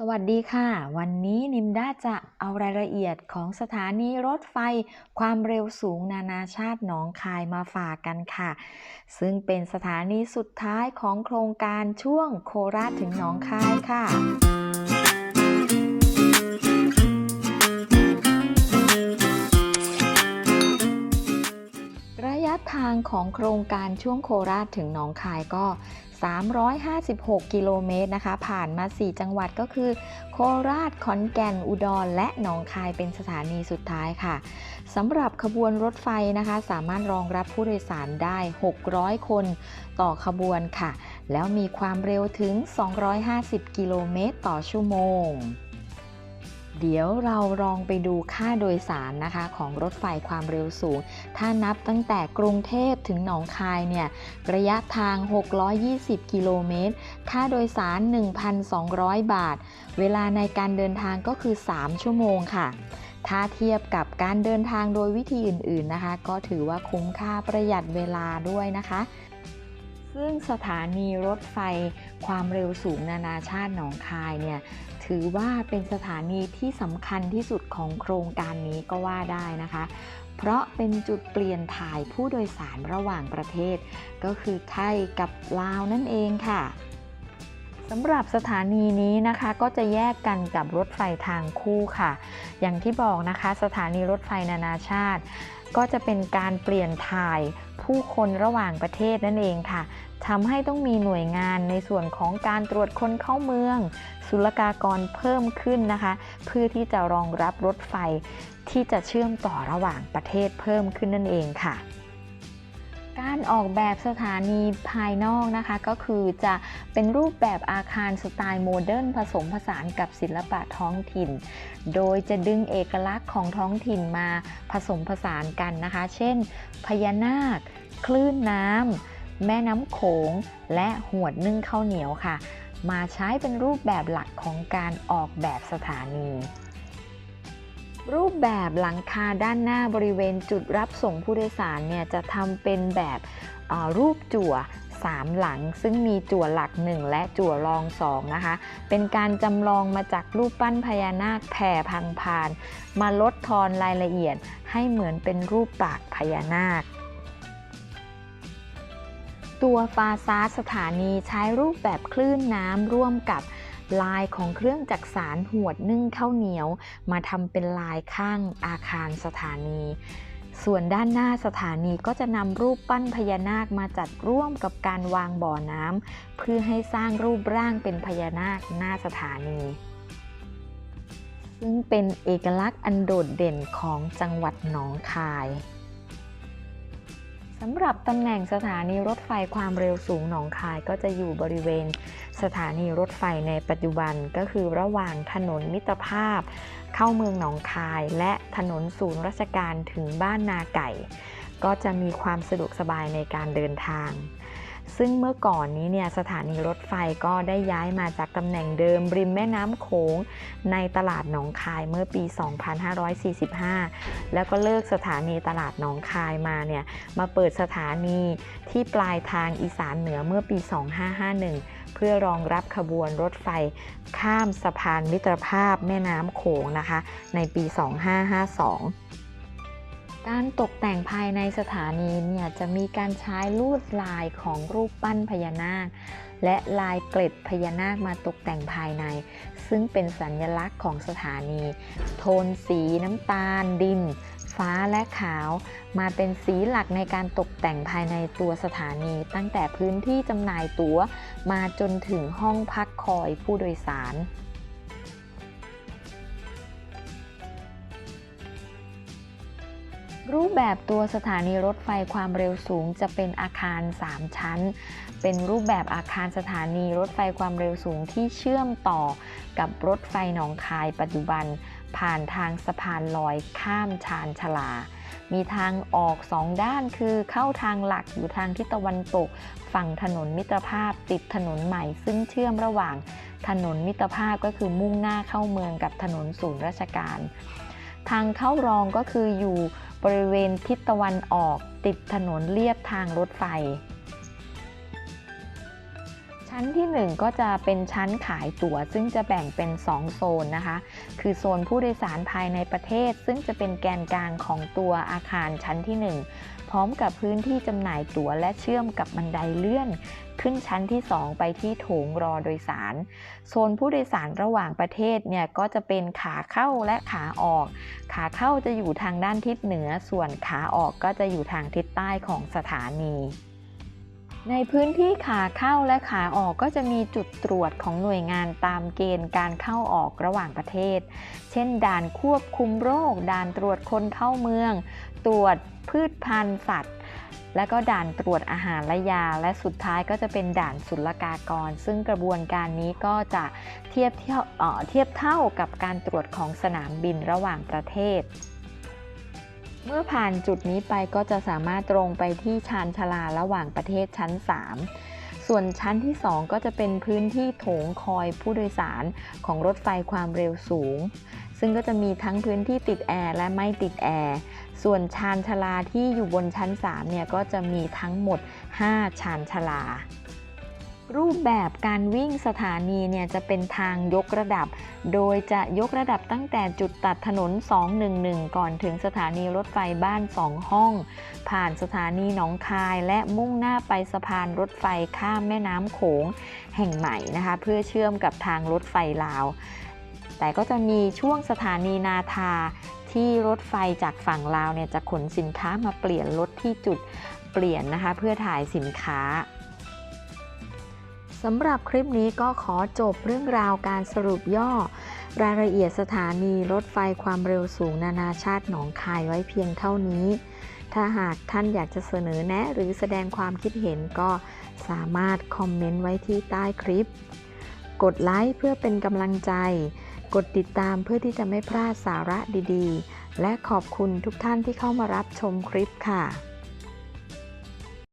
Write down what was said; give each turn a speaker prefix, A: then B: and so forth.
A: สวัสดีค่ะ วันนี้นิมด้าจะเอารายละเอียดของสถานีรถไฟความเร็วสูงนานาชาติหนองคายมาฝากกันค่ะ ซึ่งเป็นสถานีสุดท้ายของโครงการช่วงโคราชถึงหนองคายค่ะ ทางของโครงการช่วงโคราชถึงหนองคายก็ 356 กิโลเมตรนะคะ ผ่านมา 4 จังหวัดก็คือ โคราช ขอนแก่น อุดร และหนองคายเป็นสถานีสุดท้ายค่ะสำหรับขบวนรถไฟนะคะ สามารถรองรับผู้โดยสารได้ 600 คนต่อขบวนค่ะ แล้วมีความเร็วถึง 250 กิโลเมตรต่อชั่วโมง เดี๋ยวเราลองไปดูค่าโดยสารนะคะของรถไฟความเร็วสูง ถ้านับตั้งแต่กรุงเทพถึงหนองคายเนี่ยระยะทาง 620 กิโลเมตร ค่าโดยสาร 1,200 บาท เวลาในการเดินทางก็คือ 3 ชั่วโมงค่ะถ้าเทียบกับการเดินทางโดยวิธีอื่นๆนะคะ ก็ถือว่าคุ้มค่าประหยัดเวลาด้วยนะคะ ซึ่งสถานีรถไฟความเร็วสูงนานาชาติหนองคายเนี่ย ถือว่าเป็นสถานีที่สำคัญที่สุดของโครงการนี้ก็ว่าได้นะคะ เพราะเป็นจุดเปลี่ยนถ่ายผู้โดยสารระหว่างประเทศ ก็คือไทยกับลาวนั่นเองค่ะ สำหรับสถานีนี้นะคะก็จะแยกกันกับรถไฟทางคู่ค่ะ อย่างที่บอกนะคะสถานีรถไฟนานาชาติ ก็จะเป็นการเปลี่ยนถ่ายผู้คนระหว่างประเทศนั่นเองค่ะทำให้ต้องมีหน่วยงานในส่วนของการตรวจคนเข้าเมือง ศุลกากรเพิ่มขึ้นนะคะ เพื่อที่จะรองรับรถไฟที่จะเชื่อมต่อระหว่างประเทศเพิ่มขึ้นนั่นเองค่ะ การออกแบบสถานีภายนอกนะคะก็คือจะเป็นรูปแบบอาคารสไตล์โมเดิร์นผสมผสานกับศิลปะท้องถิ่น โดยจะดึงเอกลักษณ์ของท้องถิ่นมาผสมผสานกันนะคะ เช่น พญานาค คลื่นน้ำแม่น้ำโขง และหวดนึ่งข้าวเหนียวค่ะ มาใช้เป็นรูปแบบหลักของการออกแบบสถานี รูปแบบหลังคาด้านหน้าบริเวณจุดรับส่งผู้โดยสารเนี่ยจะทำเป็นแบบรูปจั่ว3 หลังซึ่งมีจั่วหลัก 1 และจั่วรอง 2 นะคะ เป็นการจำลองมาจากรูปปั้นพญานาคแผ่พังพาน มาลดทอนรายละเอียดให้เหมือนเป็นรูปปากพญานาค ตัวฟาซาสถานีใช้รูปแบบคลื่นน้ำร่วมกับ ลายของเครื่องจักสารหวดนึ่งข้าวเหนียว มาทำเป็นลายข้างอาคารสถานี ส่วนด้านหน้าสถานีก็จะนำรูปปั้นพญานาคมาจัดร่วมกับการวางบ่อน้ำเพื่อให้สร้างรูปร่างเป็นพญานาคหน้าสถานี ซึ่งเป็นเอกลักษณ์อันโดดเด่นของจังหวัดหนองคาย สำหรับตำแหน่งสถานีรถไฟความเร็วสูงหนองคายก็จะอยู่บริเวณ สถานีรถไฟในปัจจุบันก็คือระหว่างถนนมิตรภาพ เข้าเมืองหนองคาย และถนนศูนย์ราชการถึงบ้านนาไก่ ก็จะมีความสะดวกสบายในการเดินทาง ซึ่งเมื่อก่อนนี้เนี่ยสถานีรถไฟก็ได้ย้ายมาจากตำแหน่งเดิมริมแม่น้ำโขงในตลาดหนองคายเมื่อปี 2545 แล้วก็เลิกสถานีตลาดหนองคายมาเนี่ยมาเปิดสถานีที่ปลายทางอีสานเหนือเมื่อปี 2551 เพื่อรองรับขบวนรถไฟข้ามสะพานมิตรภาพแม่น้ำโขงนะคะ ในปี 2552 การตกแต่งภายในสถานีเนี่ยจะมีการใช้ลวดลายของรูปปั้นพญานาค และลายเกล็ดพญานาคมาตกแต่งภายใน ซึ่งเป็นสัญลักษณ์ของสถานี โทนสีน้ำตาล ดิน ฟ้าและขาว มาเป็นสีหลักในการตกแต่งภายในตัวสถานี ตั้งแต่พื้นที่จำหน่ายตั๋วมาจนถึงห้องพักคอยผู้โดยสาร รูปแบบตัวสถานีรถไฟความเร็วสูงจะเป็นอาคาร 3 ชั้น เป็นรูปแบบอาคารสถานีรถไฟความเร็วสูงที่เชื่อมต่อกับรถไฟหนองคายปัจจุบัน ผ่านทางสะพานลอยข้ามชานชลา มีทางออกสองด้านคือเข้าทางหลักอยู่ทางทิศตะวันตก ฝั่งถนนมิตรภาพติดถนนใหม่ ซึ่งเชื่อมระหว่างถนนมิตรภาพก็คือมุ่งหน้าเข้าเมืองกับถนนศูนย์ราชการ ทางเข้ารองก็คืออยู่ บริเวณทิศตะวันออกติดถนนเลียบทางรถไฟ ชั้นที่ 1 ก็จะเป็นชั้นขายตั๋ว ซึ่งจะแบ่งเป็น 2 โซนนะคะ คือโซนผู้โดยสารภายในประเทศ ซึ่งจะเป็นแกนกลางของตัวอาคารชั้นที่ 1 ร้อมกับพื้นที่จำหน่ายตั๋วและเชื่อมกับบันไดเลื่อน ขึ้นชั้นที่ 2 ไปที่โถงรอโดยสาร โซนผู้โดยสารระหว่างประเทศเนี่ยก็จะเป็นขาเข้าและขาออก ขาเข้าจะอยู่ทางด้านทิศเหนือ ส่วนขาออกก็จะอยู่ทางทิศใต้ของสถานี ในพื้นที่ขาเข้าและขาออกก็จะมีจุดตรวจของหน่วยงานตามเกณฑ์การเข้าออกระหว่างประเทศ เช่น ด่านควบคุมโรค ด่านตรวจคนเข้าเมือง ตรวจพืชพันธุ์สัตว์ และก็ด่านตรวจอาหารและยา และสุดท้ายก็จะเป็นด่านศุลกากร ซึ่งกระบวนการนี้ก็จะเทียบเท่าเอ่อเทียบเท่ากับการตรวจของสนามบินระหว่างประเทศ เมื่อผ่านจุดนี้ไปก็จะสามารถตรงไปที่ชานชาลาระหว่างประเทศชั้น 3 ส่วนชั้นที่ 2 ก็จะเป็นพื้นที่โถงคอยผู้โดยสารของรถไฟความเร็วสูง ซึ่งก็จะมีทั้งพื้นที่ติดแอร์และไม่ติดแอร์ส่วนชานชาลาที่อยู่บนชั้น 3 เนี่ยก็จะมีทั้งหมด 5 ชานชาลา รูปแบบการวิ่งสถานีเนี่ยจะเป็นทางยกระดับ โดยจะยกระดับตั้งแต่จุดตัดถนน 211 ก่อนถึงสถานีรถไฟบ้าน2ห้อง ผ่านสถานีหนองคายและมุ่งหน้าไปสะพานรถไฟข้ามแม่น้ำโขงแห่งใหม่นะคะ เพื่อเชื่อมกับทางรถไฟลาว แต่ก็จะมีช่วงสถานีนาทาที่รถไฟจากฝั่งลาวเนี่ยจะขนสินค้ามาเปลี่ยนรถที่จุดเปลี่ยนนะคะ เพื่อถ่ายสินค้า สำหรับคลิปนี้ก็ขอจบเรื่องราวการสรุปย่อ รายละเอียดสถานีรถไฟความเร็วสูงนานาชาติหนองคายไว้เพียงเท่านี้ ถ้าหากท่านอยากจะเสนอแนะหรือแสดงความคิดเห็นก็สามารถคอมเมนต์ไว้ที่ใต้คลิป กดไลค์เพื่อเป็นกำลังใจ กดติดตามเพื่อที่จะไม่พลาดสาระดีๆ และขอบคุณทุกท่านที่เข้ามารับชมคลิปค่ะ